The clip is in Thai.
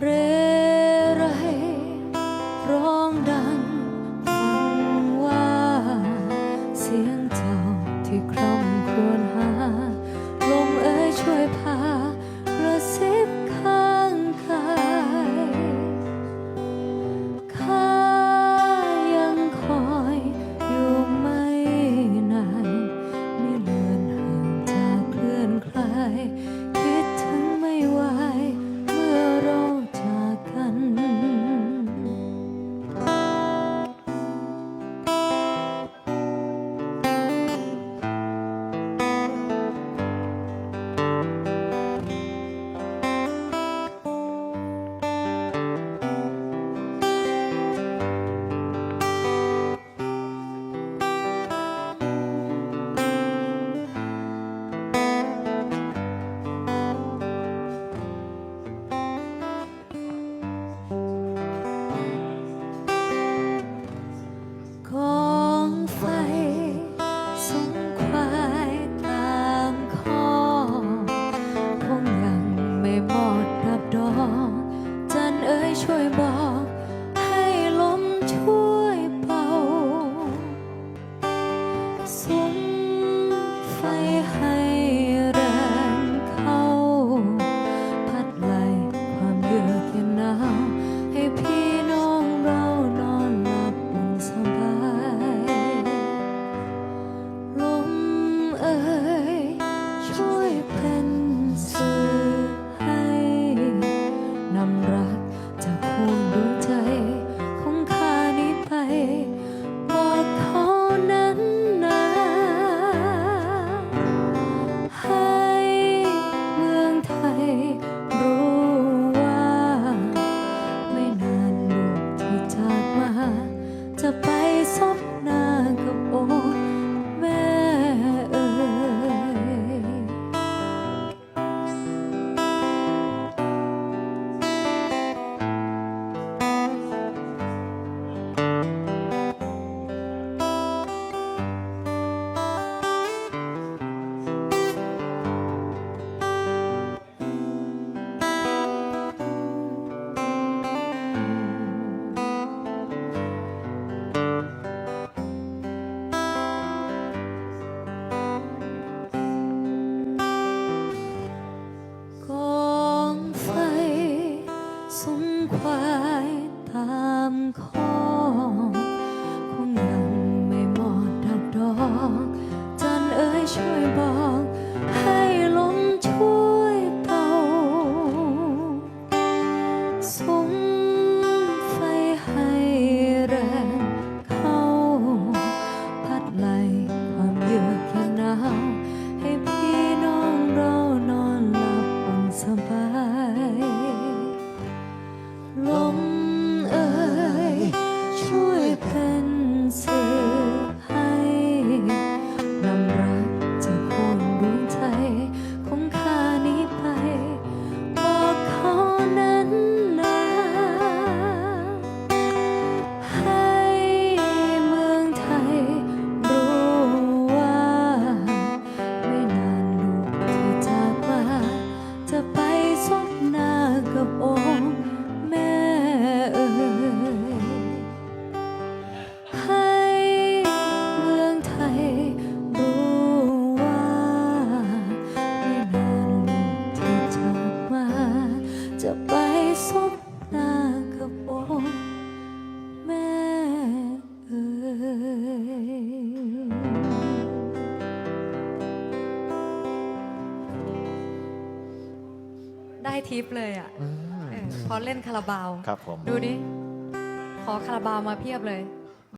เรือ soft na gabon ควายตามคอคงยังไม่หมดดอกจันเอ๋ยช่วยบอก ได้ทิปเลยอะเพราะเล่นคาราบาว ครับผม ดูดิ ขอคาราบาวมาเพียบเลย